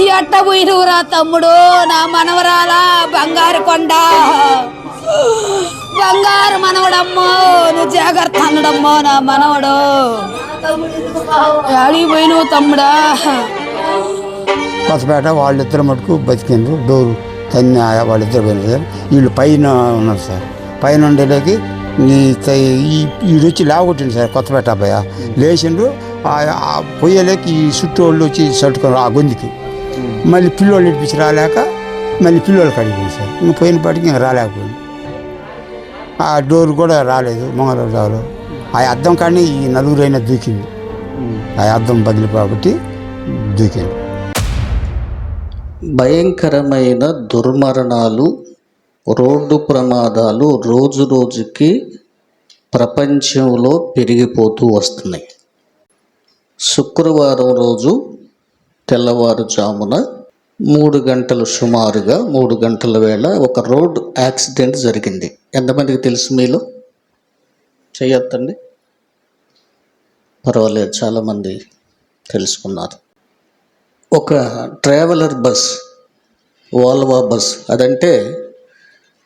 ఎట్ట పోయినవురా తమ్ముడు నా మనవరాలా బంగారు కొండ. బంగారు మనవడమ్మో నువ్వు జాగ్రత్త అన్నడమ్మో నా మనవడు. ఆడిగి పోయినవు తమ్ముడా? కొత్తపేట వాళ్ళిద్దరు మటుకు బతికిండ్రు డోరు తన్ని వాళ్ళిద్దరు పోయినారు సార్ వీళ్ళు పైన ఉన్నారు సార్. పైన ఉండేలోకి నీ ఈ వీడు వచ్చి సార్ కొత్తపేట అబ్బాయి. లేచిండ్రు ఆ- పొయ్యలేకి ఈ చుట్టూ వాళ్ళు వచ్చి చట్టుకున్నారు ఆ గొంతుకి. మళ్ళీ పిల్లోళ్ళు ఇడిపించి రాలేక మళ్ళీ పిల్లోళ్ళు కడిగింది సార్ ఇంక పోయిన పాటికి ఇంకా రాలేకపోయింది. ఆ డోర్ కూడా రాలేదు మంగళవారు ఆ అద్దం కానీ ఈ నలుగురైనా దూకింది. ఆ అద్దం బదిలీ కాబట్టి దూకింది. భయంకరమైన దుర్మరణాలు రోడ్డు ప్రమాదాలు రోజు రోజుకి ప్రపంచంలో పెరిగిపోతూ వస్తున్నాయి. శుక్రవారం రోజు తెల్లవారుజామున మూడు గంటలు సుమారుగా మూడు గంటల వేళ ఒక రోడ్ యాక్సిడెంట్ జరిగింది. ఎంతమందికి తెలుసు మీలో? చేయొద్దండి పర్వాలేదు చాలామంది తెలుసుకున్నారు. ఒక ట్రావెలర్ బస్ వాల్వా బస్ అదంటే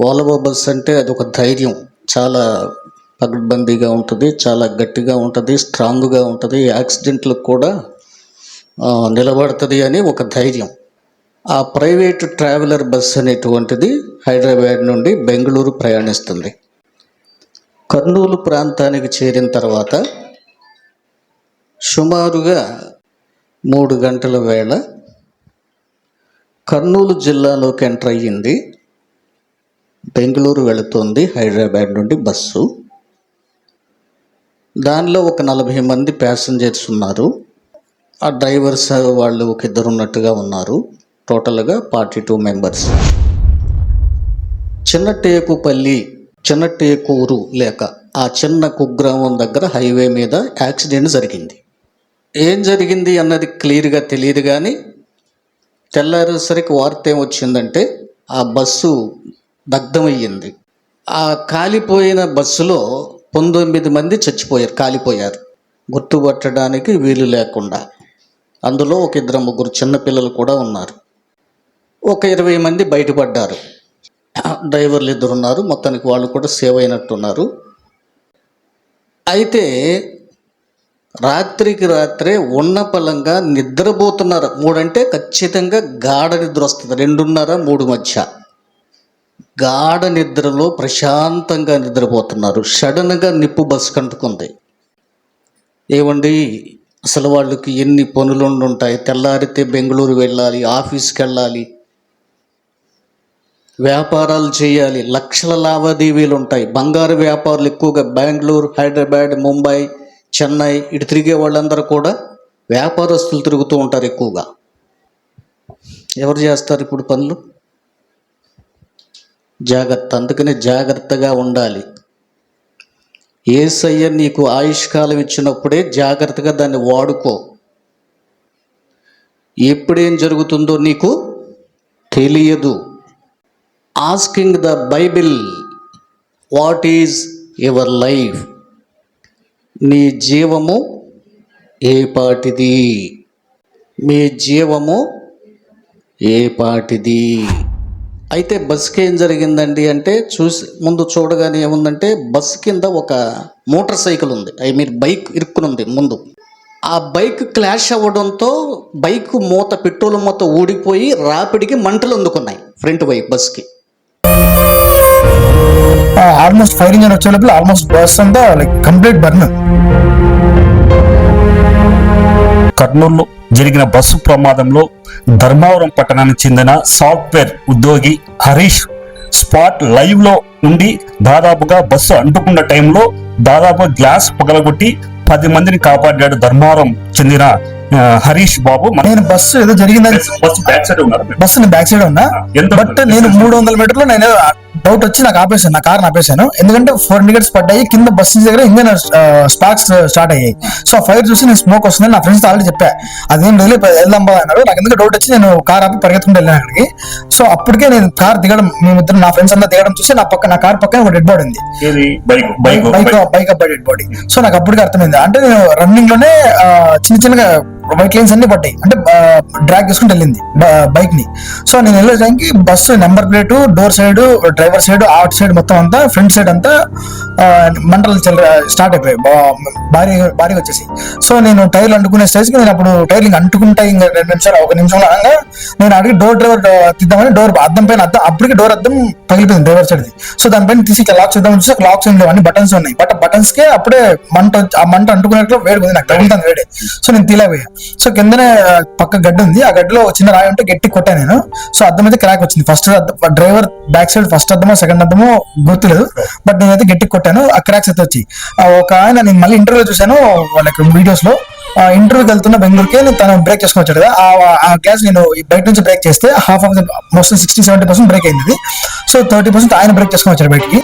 వాల్వా బస్ అంటే అది ఒక ధైర్యం. చాలా పగడ్బందీగా ఉంటుంది చాలా గట్టిగా ఉంటుంది స్ట్రాంగ్గా ఉంటుంది. యాక్సిడెంట్లకు కూడా నిలబడుతుంది అని ఒక ధైర్యం. ఆ ప్రైవేట్ ట్రావెలర్ బస్ అనేటువంటిది హైదరాబాద్ నుండి బెంగళూరు ప్రయాణిస్తుంది. కర్నూలు ప్రాంతానికి చేరిన తర్వాత సుమారుగా మూడు గంటల వేళ కర్నూలు జిల్లాలోకి ఎంటర్ అయ్యింది. బెంగళూరు వెళుతోంది హైదరాబాద్ నుండి బస్సు. దానిలో ఒక నలభై మంది ప్యాసింజర్స్ ఉన్నారు. ఆ డ్రైవర్స్ వాళ్ళు ఒక ఇద్దరు ఉన్నట్టుగా ఉన్నారు. టోటల్గా forty two members Chinnatekupalli Chinnatekuru లేక ఆ చిన్న కుగ్రామం దగ్గర హైవే మీద యాక్సిడెంట్ జరిగింది. ఏం జరిగింది అన్నది క్లియర్గా తెలియదు కానీ తెల్లారేసరికి వార్త ఏమొచ్చిందంటే ఆ బస్సు దగ్ధమయ్యింది. ఆ కాలిపోయిన బస్సులో పంతొమ్మిది మంది చచ్చిపోయారు కాలిపోయారు. గుర్తుపట్టడానికి వీలు లేకుండా. అందులో ఒక ఇద్దరు ముగ్గురు చిన్నపిల్లలు కూడా ఉన్నారు. ఒక ఇరవై మంది బయటపడ్డారు. డ్రైవర్లు ఇద్దరు ఉన్నారు. మొత్తానికి వాళ్ళు కూడా సేవ్ అయినట్టున్నారు. అయితే రాత్రికి రాత్రే ఉన్న పలంగా నిద్రపోతున్నారు. మూడంటే ఖచ్చితంగా గాఢ నిద్ర వస్తుంది. రెండున్నర మూడు మధ్య. గాఢ నిద్రలో ప్రశాంతంగా నిద్రపోతున్నారు. సడన్గా నిప్పు బస్ కంటుకుంది. ఏమండి? అసలు వాళ్ళకి ఎన్ని పనులు ఉంటాయి తెల్లారితే బెంగళూరు వెళ్ళాలి ఆఫీస్కి వెళ్ళాలి వ్యాపారాలు చేయాలి. లక్షల లావాదేవీలు ఉంటాయి బంగారు వ్యాపారులు ఎక్కువగా బెంగళూరు హైదరాబాద్ ముంబై చెన్నై ఇటు తిరిగే వాళ్ళందరూ కూడా వ్యాపారస్తులు తిరుగుతూ ఉంటారు ఎక్కువగా. ఎవరు చేస్తారు ఇప్పుడు పనులు? జాగ్రత్త. అందుకనే జాగ్రత్తగా ఉండాలి. ఏసయ్య నీకు ఆయుష్కాలం ఇచ్చినప్పుడే జాగ్రత్తగా దాన్ని వాడుకో. ఎప్పుడేం జరుగుతుందో నీకు తెలియదు. Asking the Bible what is your life నీ జీవము ఏ పాటిది? మీ జీవము ఏ పాటిది? అయితే బస్కి ఏం జరిగిందండి అంటే చూసి ముందు చూడగానే ఏముందంటే బస్ కింద ఒక మోటార్ సైకిల్ ఉంది. ఐ మీన్ బైక్ ఇరుక్కుని ఉంది ముందు. ఆ బైక్ క్లాష్ అవ్వడంతో బైక్ మూత పెట్రోల్ మూత ఊడిపోయి రాపిడికి మంటలు అందుకున్నాయి ఫ్రంట్ వైపు బస్కి ఆల్మోస్ట్ ఫైర్ ఇంజన్ వచ్చే లోపల ఆల్మోస్ట్ బస్ అంతా లైక్ కంప్లీట్ బర్న్. కర్నూలు జరిగిన బస్సు ప్రమాదంలో ధర్మవరం పట్టణానికి చెందిన సాఫ్ట్వేర్ ఉద్యోగి హరీష్ స్పాట్ లైవ్లో ఉండి దాదాపుగా బస్సు అంటుకున్న టైంలో దాదాపు గ్లాస్ పగలగొట్టి పది మందిని కాపాడాడు ధర్మవరం చెందిన హరీష్ బాబు. నేను బస్సు ఏదో జరిగిందని బస్సు బ్యాక్ సైడ్ ఉన్నారు. బస్సు బ్యాక్ సైడ్ ఉన్నా? ఎంత బట్ నేను మూడు వందల మీటర్లు నేను డౌట్ వచ్చి నాకు ఆపేసాను నా కార్ ఆపేసాను ఎందుకంటే ఫోర్ ఇండికేట్స్ పడ్డాయి కింద బస్సు దగ్గర ఇంజన్ స్పార్క్స్ స్టార్ట్ అయ్యాయి సో ఫైర్ చూసి నేను స్మోక్ వస్తుంది నా ఫ్రెండ్స్ ఆల్రెడీ చెప్పా అదేం లేదు వెళ్దాం బా అన్నారు నాకు ఎందుకు డౌట్ వచ్చి నేను కార్ ఆపి పరిగెత్తుకుంటూ వెళ్ళాను అక్కడికి సో అప్పటికే నేను కార్ దిగడం మేమిద్దరు నా ఫ్రెండ్స్ అంతా దిగడం చూసి నా పక్క నా కార్ పక్కన ఒక డెడ్ బాడీ ఉంది bike bike bike bike up dead body so నాకు అప్పటికే అర్థమైంది అంటే నేను రన్నింగ్లోనే చిన్న చిన్నగా వైట్ లైన్స్ అన్ని పడ్డాయి. అంటే డ్రాగ్ చేసుకుంటూ వెళ్ళింది బైక్ని. సో నేను వెళ్ళే టైంకి bus number plate door side driver side outside మొత్తం అంతా ఫ్రంట్ సైడ్ అంతా మంటలు స్టార్ట్ అయిపోయాయి. భారీ భారీగా వచ్చేసి. సో నేను టైర్లు అంటుకునే స్టేజ్కి నేను అప్పుడు టైర్లు ఇంకా అంటుకుంటాయి ఇంకా రెండు నిమిషాలు ఒక నిమిషంలో అనగా నేను అడిగి డోర్ డ్రైవర్ తీద్దామని డోర్ అద్దం పైన అద్దం అప్పటికి డోర్ అద్దం పగిలిపోయింది డ్రైవర్ సైడ్ది సో దానిపైన తీసి ఇట్లా లాక్ చేద్దాం చూస్తే లాక్స్ ఏం లేవు అన్ని బటన్స్ ఉన్నాయి. బట్ బటన్స్ కే అప్పుడే మంట ఆ మంట అంటుకున్నట్లు వేడి ఉంది నాకు తగులుతుంది వేడి. సో నేను తీలేపోయా సో కిందనే పక్క గడ్డ ఉంది. ఆ గడ్డలో ఒక చిన్న రాయి ఉంటే గట్టి కొట్టాను నేను. సో అద్దం అయితే క్రాక్ వచ్చింది. First driver back side first అద్దమో second అద్దమో గుర్తులేదు. బట్ నేనైతే గట్టి కొట్టాను. ఆ క్రాక్స్ అయితే వచ్చి. ఆ, ఒక ఆయన నేను మళ్ళీ ఇంటర్వ్యూ చూశాను వాళ్ళకి వీడియోస్లో. ఇంటర్వ్యూకి వెళ్తున్న బెంగళూరుకి నేను తను బ్రేక్ చేసుకొని వచ్చాడు కదా. ఆ- గ్యాస్ నేను బయట నుంచి బ్రేక్ చేస్తే half of the most sixty seventy percent break అయింది. సో థర్టీ పర్సెంట్ ఆయన బ్రేక్ చేసుకుని వచ్చాడు బయటికి.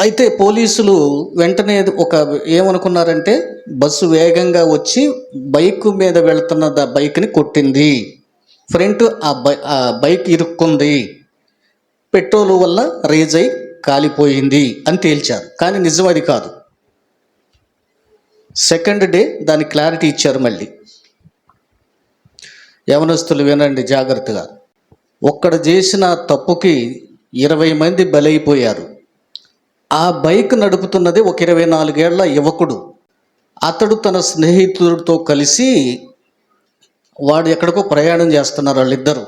అయితే పోలీసులు వెంటనే ఒక ఏమనుకున్నారంటే బస్సు వేగంగా వచ్చి బైక్ మీద వెళుతున్న బైక్ని కొట్టింది. ఫ్రంట్ ఆ బై ఆ బైక్ ఇరుక్కుంది. పెట్రోల్ వల్ల రేజ్ అయి కాలిపోయింది అని తేల్చారు. కానీ నిజం అది కాదు. సెకండ్ డే దాని క్లారిటీ ఇచ్చారు మళ్ళీ. యవనస్తులు వినండి జాగ్రత్తగా. ఒక్కడ చేసిన తప్పుకి ఇరవై మంది బలైపోయారు. ఆ బైక్ నడుపుతున్నది ఒక ఇరవై నాలుగేళ్ళ యువకుడు. అతడు తన స్నేహితుడితో కలిసి వాడు ఎక్కడికో ప్రయాణం చేస్తున్నారు వాళ్ళిద్దరు.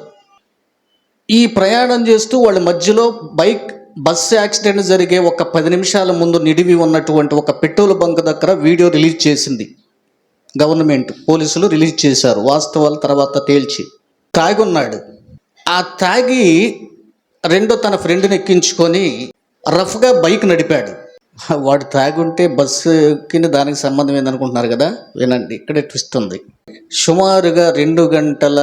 ఈ ప్రయాణం చేస్తూ వాళ్ళ మధ్యలో బైక్ బస్ యాక్సిడెంట్ జరిగే ఒక పది నిమిషాల ముందు నిడివి ఉన్నటువంటి ఒక పెట్రోల్ బంక్ దగ్గర వీడియో రిలీజ్ చేసింది. గవర్నమెంట్ పోలీసులు రిలీజ్ చేశారు. వాస్తవాల తర్వాత తేల్చి. తాగున్నాడు. ఆ తాగి రెండో తన ఫ్రెండ్ని ఎక్కించుకొని రఫ్గా బైక్ నడిపాడు. వాడు తాగుంటే బస్సుకి దానికి సంబంధం ఏందనుకుంటున్నారు కదా? వినండి ఇక్కడే ట్విస్ట్ ఉంది. సుమారుగా రెండు గంటల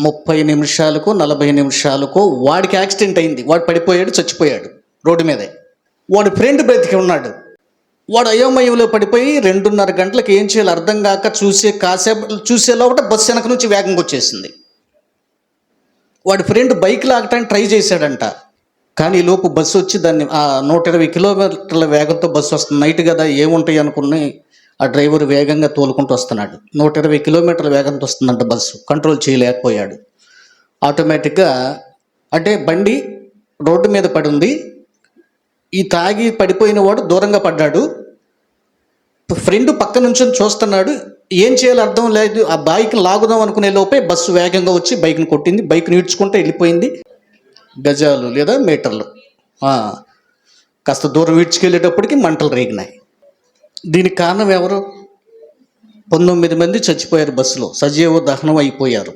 ముప్పై నిమిషాలకు నలభై నిమిషాలకు వాడికి యాక్సిడెంట్ అయింది. వాడు పడిపోయాడు చచ్చిపోయాడు రోడ్డు మీదే. వాడి ఫ్రెండ్ బ్రతికి ఉన్నాడు. వాడు అయోమయంలో పడిపోయి రెండున్నర గంటలకు ఏం చేయాలో అర్థం కాక చూసే కాసేపు చూసే లోపల బస్సు వెనక నుంచి వేగంగా వచ్చేసింది. వాడి ఫ్రెండ్ బైక్ లాగటానికి ట్రై చేశాడంట. కానీ లోపు బస్సు వచ్చి దాన్ని ఆ నూట ఇరవై కిలోమీటర్ల వేగంతో బస్సు వస్తుంది. నైట్ కదా ఏముంటాయి అనుకుని ఆ డ్రైవర్ వేగంగా తోలుకుంటూ వస్తున్నాడు. నూట ఇరవై కిలోమీటర్ల వేగంతో వస్తుందంట బస్సు. కంట్రోల్ చేయలేకపోయాడు. ఆటోమేటిక్గా అంటే బండి రోడ్డు మీద పడింది ఈ తాగి పడిపోయిన వాడు దూరంగా పడ్డాడు. ఫ్రెండ్ పక్క నుంచి చూస్తున్నాడు. ఏం చేయాలో అర్థం లేదు. ఆ బైక్ లాగుదాం అనుకునే లోపే బస్సు వేగంగా వచ్చి బైక్ని కొట్టింది. బైక్ నీడ్చుకుంటే వెళ్ళిపోయింది. గజాలు లేదా మీటర్లు. కాస్త దూరం ఈడ్చుకెళ్ళేటప్పటికి మంటలు రేగినాయి. దీనికి కారణం ఎవరు? పంతొమ్మిది మంది చచ్చిపోయారు బస్సులో. సజీవ దహనం అయిపోయారు.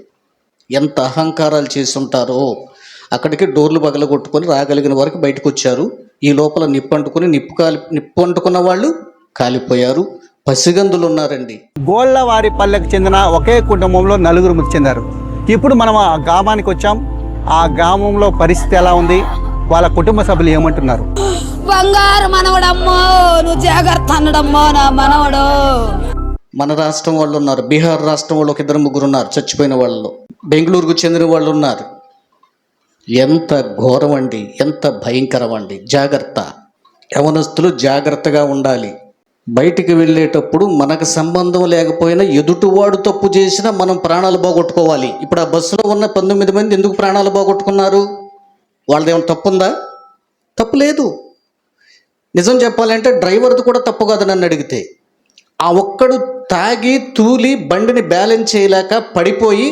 ఎంత అహంకారాలు చేసి ఉంటారో అక్కడికి డోర్లు పగలగొట్టుకొని రాగలిగిన వరకు బయటకు వచ్చారు ఈ లోపల నిప్పు అంటుకుని నిప్పు కాలి నిప్పు అంటుకున్న వాళ్ళు కాలిపోయారు. పసిగందులు ఉన్నారండి గోళ్ళవారి పల్లెకు చెందిన ఒకే కుటుంబంలో నలుగురు మృతి చెందారు. ఇప్పుడు మనం ఆ గ్రామానికి వచ్చాం ఆ గ్రామంలో పరిస్థితి ఎలా ఉంది? వాళ్ళ కుటుంబ సభ్యులు ఏమంటున్నారు? బంగారు మనవడమ్మో నువ్వు జాగ్రత్త అన్నడమ్మో నా మనవడు. మన రాష్ట్రం వాళ్ళు ఉన్నారు. బీహార్ రాష్ట్రం వాళ్ళు ఒక ఇద్దరు ముగ్గురు ఉన్నారు చచ్చిపోయిన వాళ్ళు బెంగళూరుకు చెందిన వాళ్ళు ఉన్నారు. ఎంత ఘోరం అండి ఎంత భయంకరం అండి జాగ్రత్త. యవనస్తులు జాగ్రత్తగా ఉండాలి. బయటికి వెళ్ళేటప్పుడు మనకు సంబంధం లేకపోయినా ఎదుటివాడు తప్పు చేసినా మనం ప్రాణాలు పోగొట్టుకోవాలి. ఇప్పుడు ఆ బస్సులో ఉన్న పంతొమ్మిది మంది ఎందుకు ప్రాణాలు పోగొట్టుకున్నారు? వాళ్ళదేమైనా తప్పు ఉందా తప్పు లేదు. నిజం చెప్పాలంటే డ్రైవర్ది కూడా తప్పు కాదు నన్ను అడిగితే. ఆ ఒక్కడు తాగి తూలి బండిని బ్యాలెన్స్ చేయలేక పడిపోయి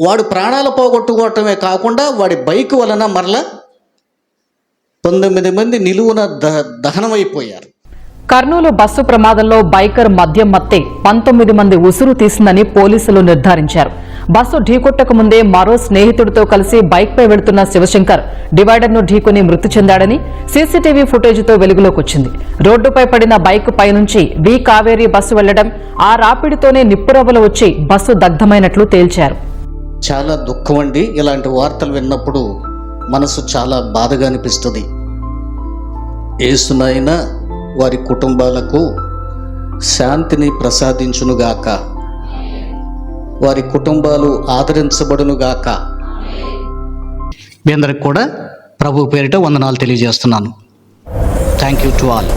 వాడు ప్రాణాలు పోగొట్టుకోవటమే కాకుండా వాడి బైక్ వలన మరలా పంతొమ్మిది మంది నిలువున ద దహనమైపోయారు. కర్నూలు బస్సు ప్రమాదంలో బైకర్ మద్యం మత్తే పంతొమ్మిది మంది ఉసురు తీసిందని పోలీసులు నిర్ధారించారు. బస్సు ఢీకొట్టక ముందే మరో స్నేహితుడితో కలిసి బైక్పై వెళుతున్న శివశంకర్ డివైడర్ను ఢీకొని మృతి చెందాడని సీసీటీవీ ఫుటేజ్తో వెలుగులోకి వచ్చింది. రోడ్డుపై పడిన బైక్ పైనుంచి వి కావేరీ బస్సు వెళ్ళడం ఆ రాపిడితోనే నిప్పురవ్వలు వచ్చి బస్సు దగ్ధమైనట్లు తేల్చారు. చాలా దుఃఖం అండి. ఇలాంటి వార్తలు విన్నప్పుడు మనసు చాలా బాధగా అనిపిస్తుంది. ఏసునైనా వారి కుటుంబాలకు శాంతిని ప్రసాదించునుగాక. వారి కుటుంబాలు ఆదరించబడునుగాక. మీ అందరికి కూడా ప్రభు పేరిట వందనాలు తెలియజేస్తున్నాను. Thank you to all